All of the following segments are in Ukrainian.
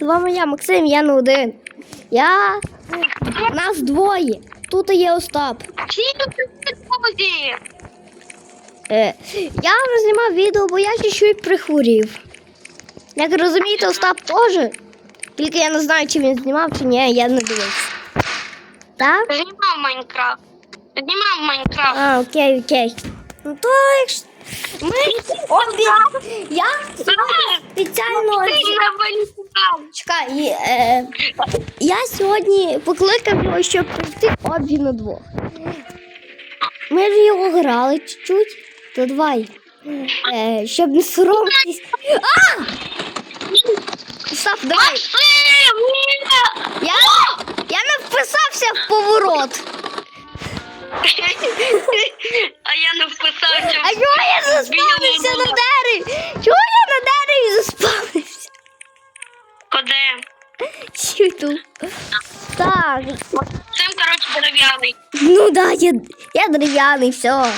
З вами я, Максим, я не один. Я. Нас двоє. Тут є Остап. Друзі. Е, я вже знімав відео, бо я чуть-чуть прихворів. Як розумієте, Остап теж. Тільки я не знаю, чи він знімав, чи ні, я не дивився. Так? Знімав Майнкрафт. Знімав Майнкрафт. А, окей, окей. Ну то якщо. Ми обі... Я спеціально. Чекай, е, я сьогодні покликав його, щоб прийти обі на двох. Ми ж його грали чуть-чуть, то давай. Е, щоб не соромитись. А! Став, давай. Я, я не вписався в поворот. А я не вписався. А чого я заспавнився на дереві? Чого я на дереві заспавнився? Куди? Чуту. Так, Цим, коротше, дерев'яний. ну да, я, я дерев'яний, все.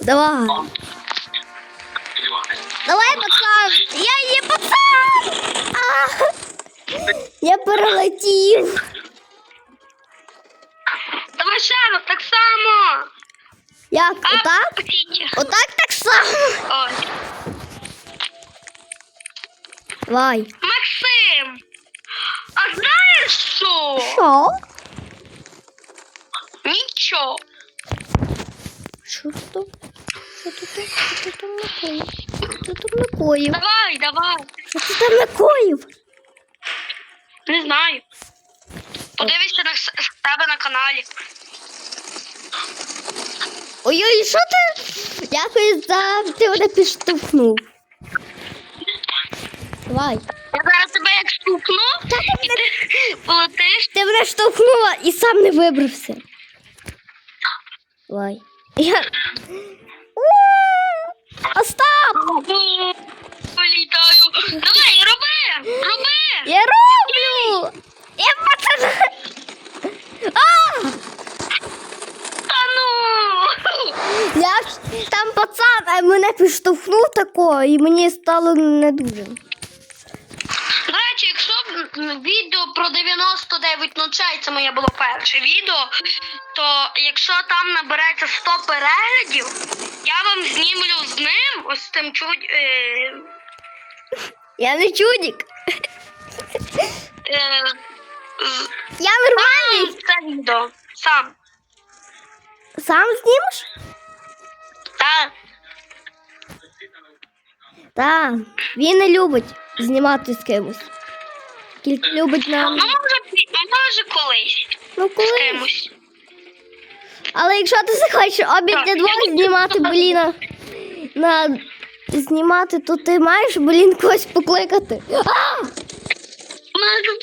Давай. Давай, пацан. Я є пацан. А, я перелетів. Давай ще раз, так само. Як? Отак? Отак так само. Ось. Давай. Максим, а знаєш що? Що? Нічого. Що то? Що ти там? Що ти там накоїв? Що ти там накоїв? Давай, давай. Що ти там накоїв? Не знаю. Подивишся на с- с тебе на каналі. Ой-ой, що ти? Дякую за ти мене підштовхнув. Давай. Я зараз тебе як стукну, і ти полетиш. Ти мене штовхнула і сам не вибрався. Давай. Я... Остап! Політаю. Давай, роби! Роби! Я роблю! Я пацан! А! Та ну! Я ж там пацан, а мене підштовхнув тако, і мені стало не дуже. Відео про 99 ночей, це моє було перше відео, то якщо там набереться 100 переглядів, я вам знімлю з ним, ось тим чудь. Е, Я не чудик. е, з- Я нормальний. це відео. Сам. Сам знімеш? Так. Так. Він не любить знімати з кимось. Тільки любить Ну, може, може колись Ну з кимось. Але якщо ти захочеш обід для двох знімати, блін, на, знімати, то ти маєш, блін, когось покликати. А! Максим,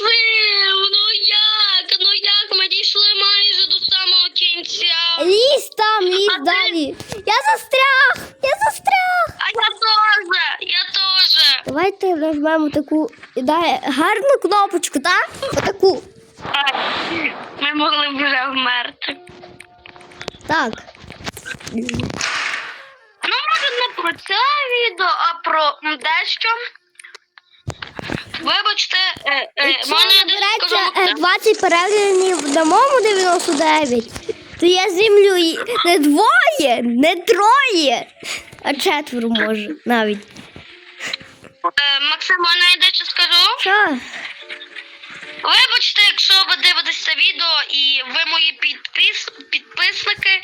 кінця? Лізь там, лізь А ти- далі. Я застряг! Я застряг! А я теж, я теж. Давайте нажмемо таку дай гарну кнопочку, так? Отаку. Ми могли б вже вмерти. Так. Ну, може, не про це відео, а про дещо. Вибачте, е, е, мене десь е, 20 переглядів на моєму 99, то я знімлю і не двоє, не троє, а четверо може навіть. е, Максим, мене я дещо скажу. Що? Вибачте, якщо ви дивитесь це відео і ви мої підпис... підписники,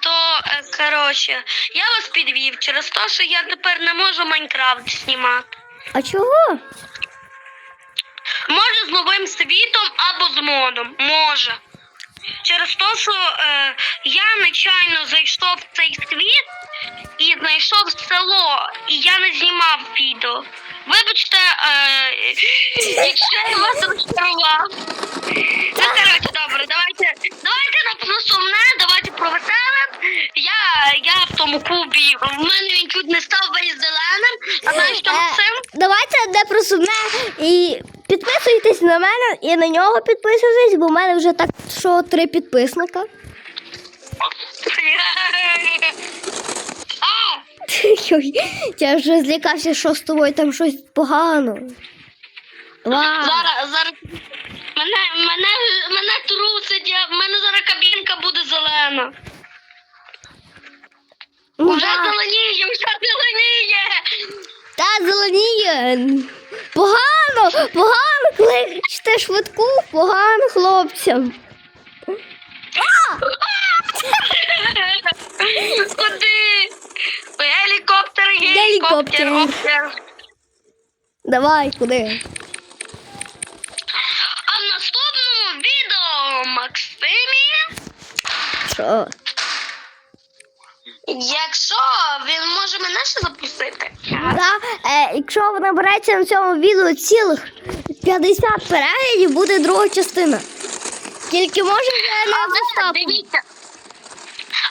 то е, коротше, я вас підвів через те, що я тепер не можу Майнкрафт знімати. А чого? Може з новим світом або з модом. Може. Через те, що е, я нечайно зайшов в цей світ і знайшов село, і я не знімав відео. Вибачте, е, якщо я вас розчарував. Ну, коротше, добре, давайте, давайте на про сумне, давайте про веселе. Я, я в тому кубі, в мене він чуть не став весь зеленим. А знаєш, що Е, Максим? Давайте де про сумне і підписуйтесь на мене і на нього підписуйтесь, бо в мене вже так що три підписника. Я вже злякався, що з тобою там щось погано. Зараз, зараз. Мене, мене, мене трусить, я, в мене зараз кабінка буде зелена. Ну, Вже зеленіє, вже зеленіє. Та зеленіє. Погано, погано, коли чте швидку, погано хлопцям. Куди? Гелікоптер, Гелікоптер. гелікоптер. Давай, куди? А в наступному відео Максимі, Що? Якщо він може мене ще запустити. Да, е, якщо ви набереться на цьому відео цілих 50 переглядів, буде друга частина. Тільки може вже не Але дивіться.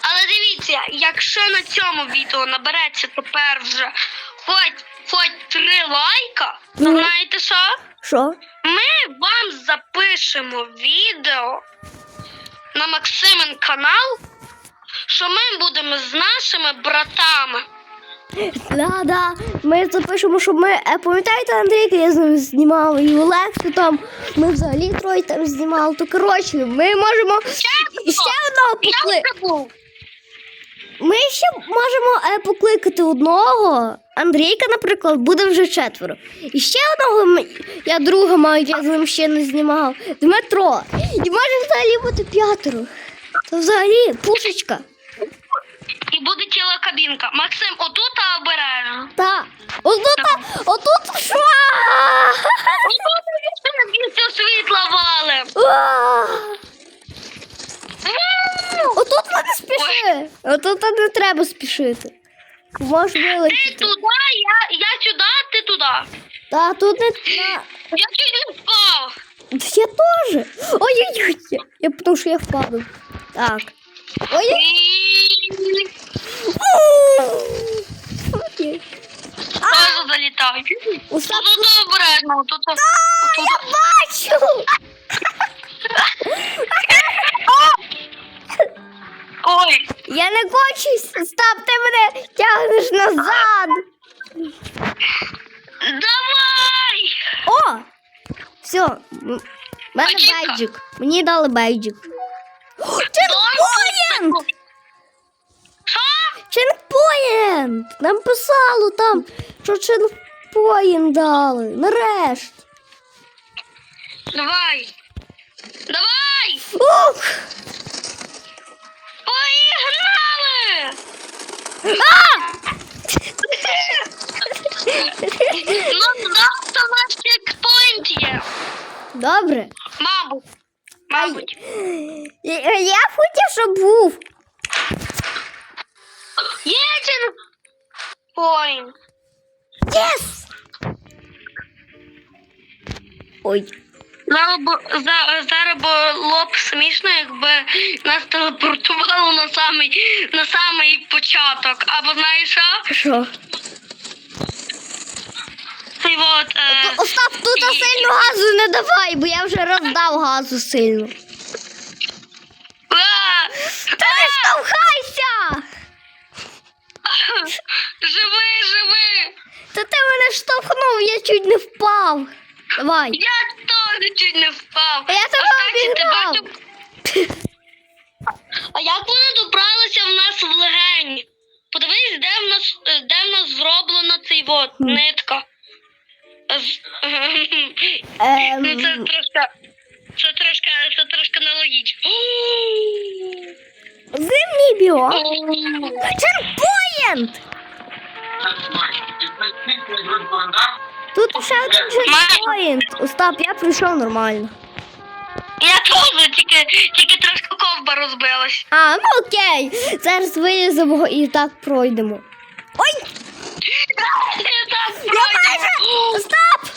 Але дивіться, якщо на цьому відео набереться тепер вже хоч, хоч три лайка, то Ну. знаєте що? Що? Ми вам запишемо відео на Максимен канал, що ми будемо з нашими братами. Да, да. Ми запишемо, щоб ми. Е, пам'ятаєте, Андрійка, я з ним знімала і Олег, там ми взагалі троє там знімали. То коротше, ми можемо і ще одного Я покли... забув. Ми ще можемо е, покликати одного. Андрійка, наприклад, буде вже четверо. І ще одного я друга маю, я з ним ще не знімав. Дмитро. І може взагалі бути п'ятеро. То взагалі пушечка. Буде тіла кабінка. Максим, отут обережно. Та. Отут, отут що? Більше світла валим. Отут не спіши. Отут не треба спішити. Можеш Ти туди, я, я сюди, ти туди. Та тут не. Я чуть не впав. Я теж. Ой-ой-ой. Я потому що я впаду. Так. Ой. Окей. Зразу залітаю. Остап, Тут обережно, тут. я бачу. Ой, Я не кочусь. Остап, ти мене тягнеш назад. давай! О! Все. м- Мене Пачівка. бейджик. Мені дали бейджик. Ченпоєнт! Ченпоєнт! Нам писало там, що ченпоєнт дали. Нарешті. Давай. Давай! Ух! Поігнали! А! Ну, завтра у нас чекпоінт є. Добре. Мабуть. Мабуть. Я, я хотів, щоб був. Є чекпоінт. Єс! Ой. Зараз було б смішно, якби нас телепортувало на самий, на самий початок. Або знаєш що? Що? Цей от, е, Остап, тут і- сильно газу не давай, бо я вже роздав газу сильно. А, Та не штовхайся! Живи, живи! Та ти мене штовхнув, я чуть не впав. Давай. Я теж чуть не впав. А я тебе обігнав. А як вона добралася в нас в легені? Подивись, де в нас, де в нас зроблена цей от нитка. З- Ну, це Ем, трошки, це трошки, це трошки нелогічно. зимній біом. Ченпоєнт! Тут ще один ченпоєнт. Остап, я прийшов нормально. Я теж, тільки, тільки трошки ковба розбилась. А, ну окей. Зараз виліземо і так пройдемо. Ой, Я так пройду. Остап!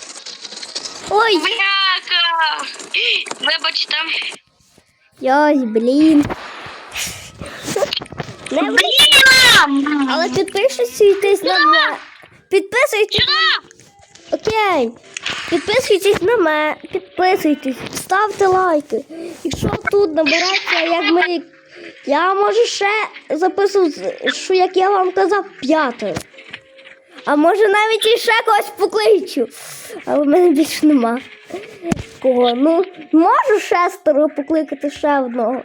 Ой, Бляка! Вибачте. Йой, блін. Не Блін! Але підписуйтесь на мене. Підписуйтесь. Окей. Підписуйтесь на мене. Підписуйтесь, ставте лайки. Якщо тут набирається, як ми Я можу ще записувати, що як я вам казав, п'ятеро. А може навіть і ще когось покличу. Але в мене більше нема. Кого? Ну, можу шестеро покликати ще одного.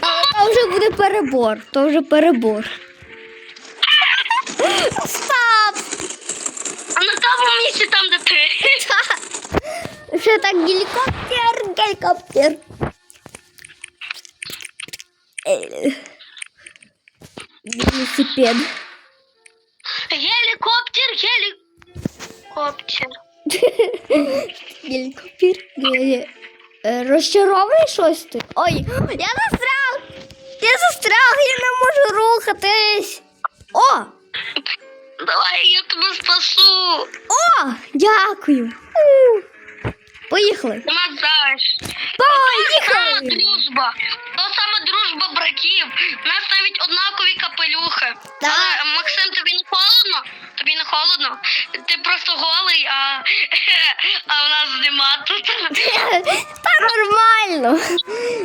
Але то вже буде перебор. То вже перебор. Стоп! А на тому місці там, де ти. Ще так гелікоптер, гелікоптер. Велосипед. Гелікоптер, гелікоптер. Гелікоптер. Розчарований щось ти? Ой, я застряг! Я застряг, я не можу рухатись. О! Давай я тебе спасу. О! Дякую. Поїхали. Нема. Поїхали! Сама дружба. То саме дружба братів. У нас навіть однакові капелюхи. Так. Але Максим, тобі не холодно? Тобі не холодно? Ти просто голий, а, а в нас нема тут. Та нормально.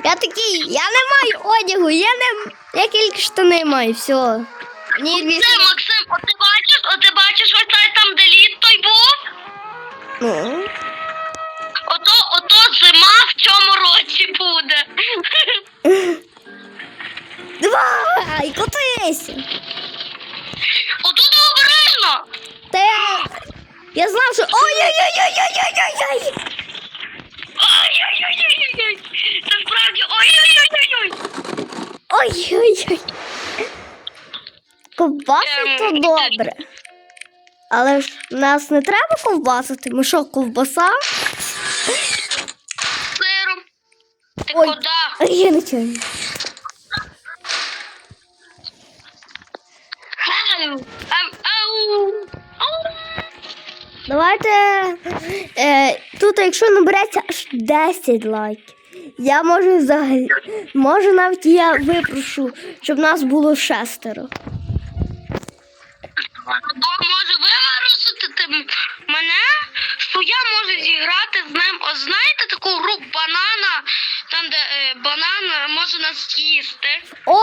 Я такий, я не маю одягу, я не. Я тільки штани маю, все. Ні. Це, Максим, от ти бачиш, от ти бачиш ось там, де лід той був? Ну. Ото в цьому році буде. Давай, котися. Отут обережно. Та я, я знав, що. Ой-ой-ой-ой-ой-ой-ой! Ой-ой-ой-ой-ой. Це справді ой-ой-ой-ой-ой. Ой-ой-ой. Ковбаси то Ем, добре. Але ж нас не треба ковбасити. Ми що, ковбаса? Сиром. Ти Ой. куди? А Я не чую. Ау. Ау. Ау. Ау. Давайте. Е, тут, якщо набереться аж 10 лайків, я можу взагалі. Може навіть я випрошу, щоб нас було шестеро. Бо може виморозити м- мене, що я можу зіграти з ним. О, знаєте таку гру банана, там де е, банан може нас їсти. О!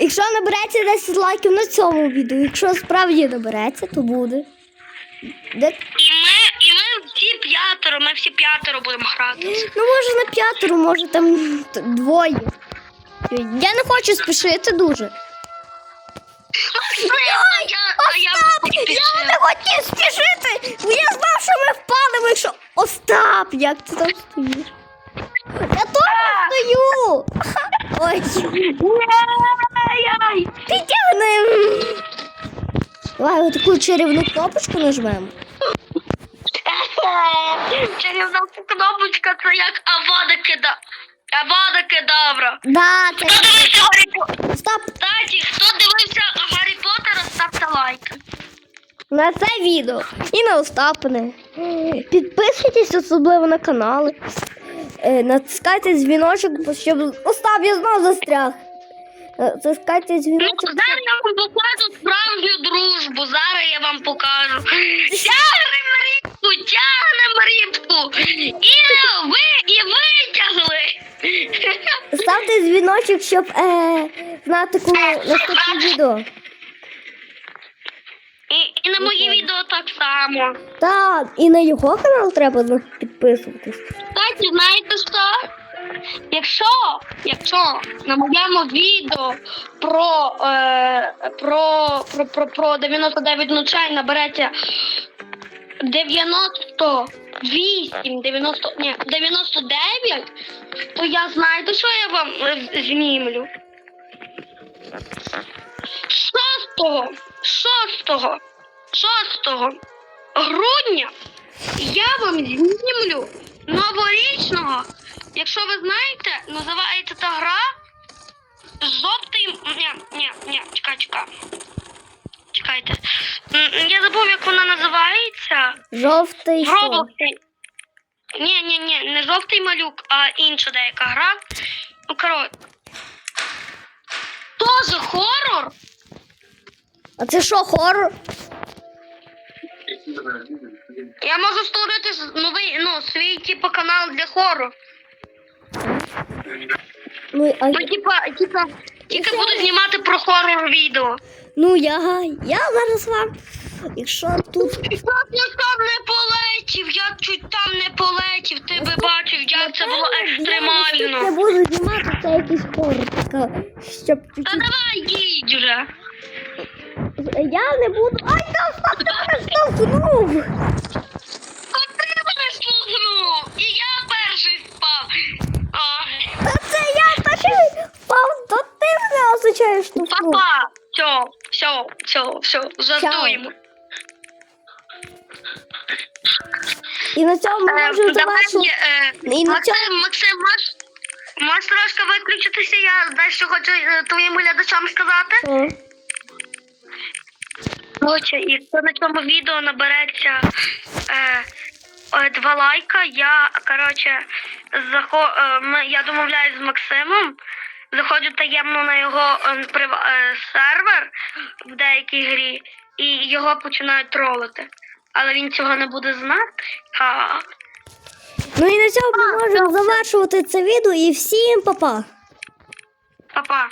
Якщо набереться 10 лайків на цьому відео, якщо справді набереться, то буде. Де І ми, і ми всі п'ятеро, ми всі п'ятеро будемо грати. Ну, може на п'ятеро, може там т- двоє. Я не хочу спішити дуже. Я, я вже Остап, я не хотів спішити, бо я знав, що ми впадемо, якщо. Остап, як ти там стоїш? Я теж стою. Ой, тягни. Давай отаку чарівну кнопочку нажмемо. Чарівна кнопочка це як авада кида. Авада кедавра. Да, це дивився Гаррі Поттера? Остап, Кстати, хто дивився Гаррі Поттера, ставте лайк. На це відео і на Остапне. Підписуйтесь особливо на канали. Е, Натискайте дзвіночок, щоб. Остап, я знову застряг. Е, Натискайте Ну, зараз я вам покажу справжню дружбу. Зараз я вам покажу. Тягнем рібку, тягнем рібку. І ви, і витягли. Ставте дзвіночок, щоб е, знати, коли наступне відео. І, на мої відео так само. Так, і на його канал треба підписуватись. Кстати, знаєте що? Якщо, якщо на моєму відео про, е, про, про, про, про 99 ночей набереться 98, 90, ні, 99, то я знаєте, що я вам знімлю? 6, 6, 6 грудня я вам знімлю новорічного. Якщо ви знаєте, називається та гра жовтий. Ні, ні, ні, чекай, чекай. Чекайте. Я забув, як вона називається. Жовтий В. Ні, ні, ні, не жовтий малюк, а інша деяка гра. Ну, коротше. Тоже хорор. А це що, хорор? Я можу створити новий, ну, свій типу канал для хору. Ну, а, Ну, типа, типа, тільки буду знімати про хорор відео. ну я, я зараз вам, якщо тут Я там не полетів, я чуть там не полетів, ти би бачив, як це було Я буду знімати це якийсь хорор, така, щоб Та давай їдь вже. Я не буду. Ай, там штовхнув! От ти мене штовхнув, і я перший спав. Ой. Та це я перший впав, то ти мене означає штовхнув. Папа, все, все, все, все, жартуємо. І на цьому ми Е, можемо завершити. е, І на Максим, Максим, можеш, можеш трошки виключитися, я дещо хочу е, твоїм глядачам сказати. О, Короче, якщо на цьому відео набереться е, два лайка, я коротше захо, е, я домовляюсь з Максимом, заходжу таємно на його е, прив- е, сервер в деякій грі, і його починають тролити. Але він цього не буде знати. А, Ну і на цьому ми можемо завершувати це відео і всім па-па. Па-па.